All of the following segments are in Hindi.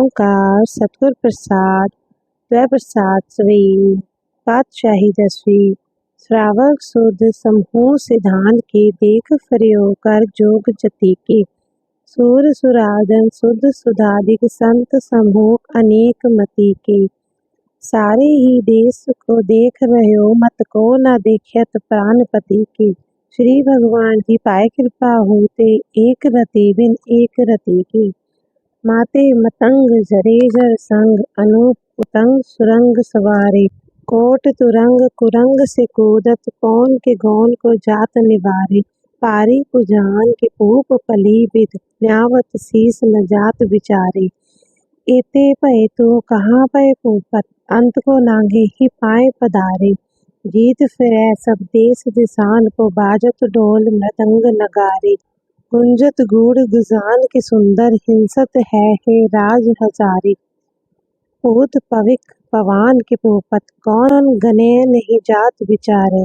ओंकार सतगुर प्रसाद त्वय प्रसाद सवी पातशाही दसवीं श्रावक सुध समूह सिद्धांत के देख फरियो कर जोग जति के। सूर सुरादन सुध सुधादिक संत समूह अनेक मति के। सारे ही देश को देख रहे हो, मत को न देखत प्राणपति के। श्री भगवान की पाए कृपा होते एक रति बिन एक रति के। माते मतंग जरेजर संग अनूप उतंग सुरंग सवारे। कोट तुरंग कुरंग से कूदत, कौन के गौन को जात निवारे। पारी पुजान के ऊप पली विद न्यावत शीस न जात विचारे एते पए तो कहाँ पए पोपत अंत को नांगे ही पाए पदारे जीत फिर सब देश दिशान को बाजत डोल मृदंग नगारे। गुंजत गूढ़ गुजान के सुंदर हिंसत है, हे राज हजारी। पूत पविक पवान के पोपत, कौन गने नहीं जात विचारे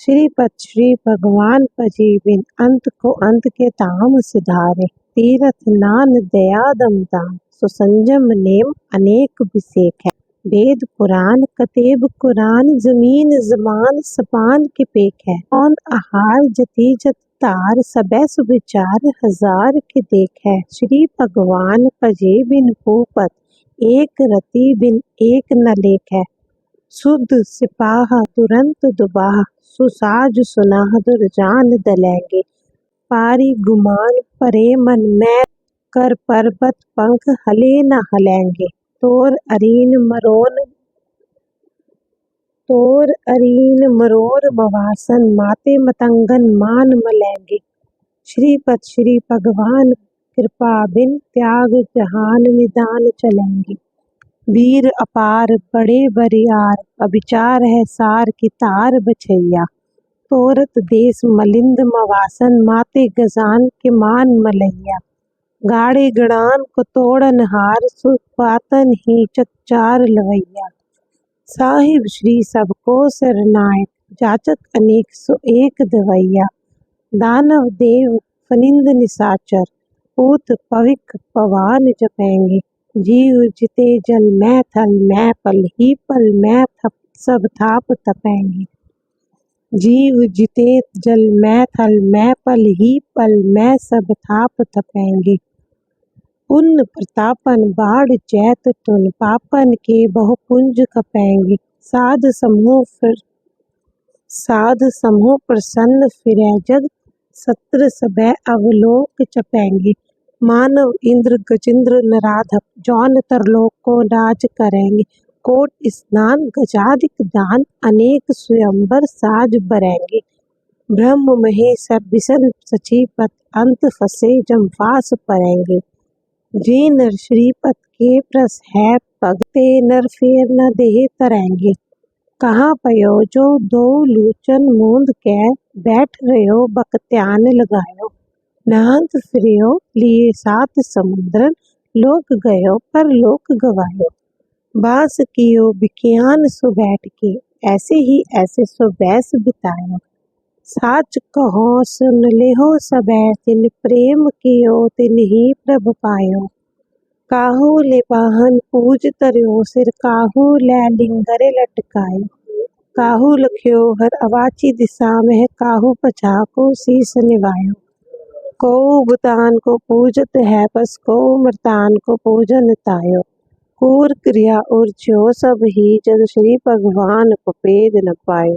श्रीपत श्री भगवान पजी बिन अंत को अंत के ताम सिधारे। तीरथ नान दया दम दान, सुसंजम नेम अनेक विसेख है। वेद पुराण, कतेब कुरान, ज़मीन जमान, सपान के पेख है। कौन आहार जति जत तार सबै सुविचार हज़ार के देख। है श्री भगवान पजे बिन भूपत, एक रति बिन एक न है शुद्ध सिपाह तुरंत दुबाह, सुसाज सुनाह दुर्जान दलेंगे। पारी गुमान परे मन में, कर पर्वत पंख हले न हलेंगे। तोर अरीन मरोन तोर अरीन मरोर मवासन माते मतंगन मान मलेंगे। श्रीपत श्री भगवान, कृपा बिन त्याग जहान निदान चलेंगे। वीर अपार बड़े बरियार अभिचार है सार की तार बछैया। तोरत देश मलिंद मवासन, माते गजान के मान मलैया। गाड़े गड़ान को तोड़न हार सुपातन ही चकचार लवैया। साहिब श्री सबको सरनायक जाचक अनेक सो एक दवैया दानव देव फनिंद निसाचर पूत पविक पवान जपेंगे जीव जिते जल मैं थल मैं पल ही पल मैं थप सब थाप तपेंगे जीव जिते जल मैं थल मैं पल ही पल मैं सब थाप तपेंगे पुण्य प्रतापन बाढ़ जैत तुन पापन के बहुपुंज कपेंगे। साध समूह फिर साध समूह प्रसन्न फिरै जग सत्र सबै अवलोक चपेंगे। मानव इंद्र गजेंद्र नराधक जौन तरलोक को राज करेंगे। कोट स्नान गजादिक दान अनेक स्वयंवर साज बरेंगे। ब्रह्म महेश विशन सचिपत अंत फसे जमवास परेंगे जे, नर श्रीपत के प्रस है भगते नर फेर न देह तरेंगे। कहाँ पयो जो दो लूचन मूंद के बैठ रहो बकत्यान लगायो। नहंत फिरियो, लिए सात समुद्र लोक गयो, पर लोक गवायो। बास कियो बिकियान सो बैठ के, ऐसे ही ऐसे सो बैस बितायो। साच कहो, सुन लेहो सबे, तिन प्रेम कियो, तिन ही प्रभ पायो। काहू ले पाहन पूज तरियो, सिर काहू ले लिंगरे लटकायो। काहू लख्यो, हर अवाची दिशा में काहू पछा को शीस निवायो को बुतान को पूजत है, बस को मृतान को पूजन तायो। कूर क्रिया और जो सब ही जग श्री भगवान को पेद न पायो।